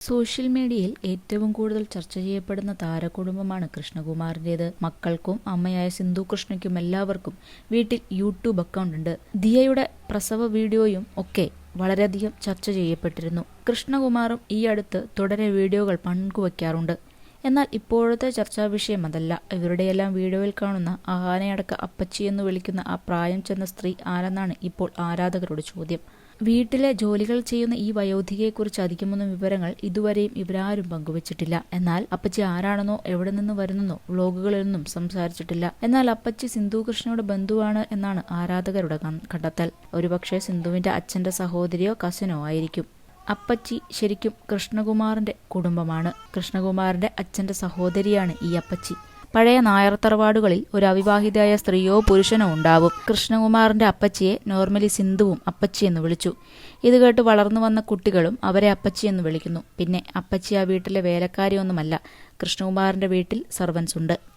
Social മീഡിയയിൽ ഏറ്റവും കൂടുതൽ ചർച്ച ചെയ്യപ്പെടുന്ന താരകുടുംബമാണ് കൃഷ്ണകുമാറിന്റേത് മക്കൾക്കും അമ്മയായ സിന്ധു കൃഷ്ണയ്ക്കും എല്ലാവർക്കും വീട്ടിൽ യൂട്യൂബ് അക്കൗണ്ട് ഉണ്ട്. ദിയയുടെ പ്രസവ വീഡിയോയും ഒക്കെ വളരെയധികം ചർച്ച ചെയ്യപ്പെട്ടിരുന്നു. കൃഷ്ണകുമാറും ഈ അടുത്ത് തുടരെ വീഡിയോകൾ പങ്കുവയ്ക്കാറുണ്ട് എന്നാൽ ഇപ്പോഴത്തെ ചർച്ചാ വിഷയം അതല്ല. ഇവരുടെയെല്ലാം വീഡിയോയിൽ കാണുന്ന ആനയടക്ക അപ്പച്ചി എന്ന് വിളിക്കുന്ന ആ പ്രായം ചെന്ന സ്ത്രീ ആരെന്നാണ് ഇപ്പോൾ ആരാധകരുടെ ചോദ്യം. വീട്ടിലെ ജോലികൾ ചെയ്യുന്ന ഈ വയോധികയെക്കുറിച്ച് അധികമൊന്നും വിവരങ്ങൾ ഇതുവരെയും ഇവരാരും പങ്കുവച്ചിട്ടില്ല. എന്നാൽ അപ്പച്ചി ആരാണെന്നോ എവിടെ നിന്ന് വരുന്നെന്നോ വ്ലോഗുകളിലൊന്നും സംസാരിച്ചിട്ടില്ല. എന്നാൽ അപ്പച്ചി സിന്ധു കൃഷ്ണയുടെ ബന്ധുവാണ് എന്നാണ് ആരാധകരുടെ കണ്ടെത്തൽ. ഒരുപക്ഷെ സിന്ധുവിന്റെ അച്ഛന്റെ സഹോദരിയോ കസിനോ ആയിരിക്കും. അപ്പച്ചി ശരിക്കും കൃഷ്ണകുമാറിന്റെ കുടുംബമാണ്. കൃഷ്ണകുമാറിന്റെ അച്ഛന്റെ സഹോദരിയാണ് ഈ അപ്പച്ചി. പഴയ നായർ തറവാടുകളിൽ ഒരു അവിവാഹിതയായ സ്ത്രീയോ പുരുഷനോ ഉണ്ടാവും. കൃഷ്ണകുമാറിന്റെ അപ്പച്ചിയെ നോർമലി സിന്ധുവും അപ്പച്ചി എന്ന് വിളിച്ചു. ഇത് കേട്ട് വളർന്നു വന്ന കുട്ടികളും അവരെ അപ്പച്ചി എന്ന് വിളിക്കുന്നു. പിന്നെ അപ്പച്ചി ആ വീട്ടിലെ വേലക്കാരിയൊന്നുമല്ല. കൃഷ്ണകുമാറിന്റെ വീട്ടിൽ സർവൻസ് ഉണ്ട്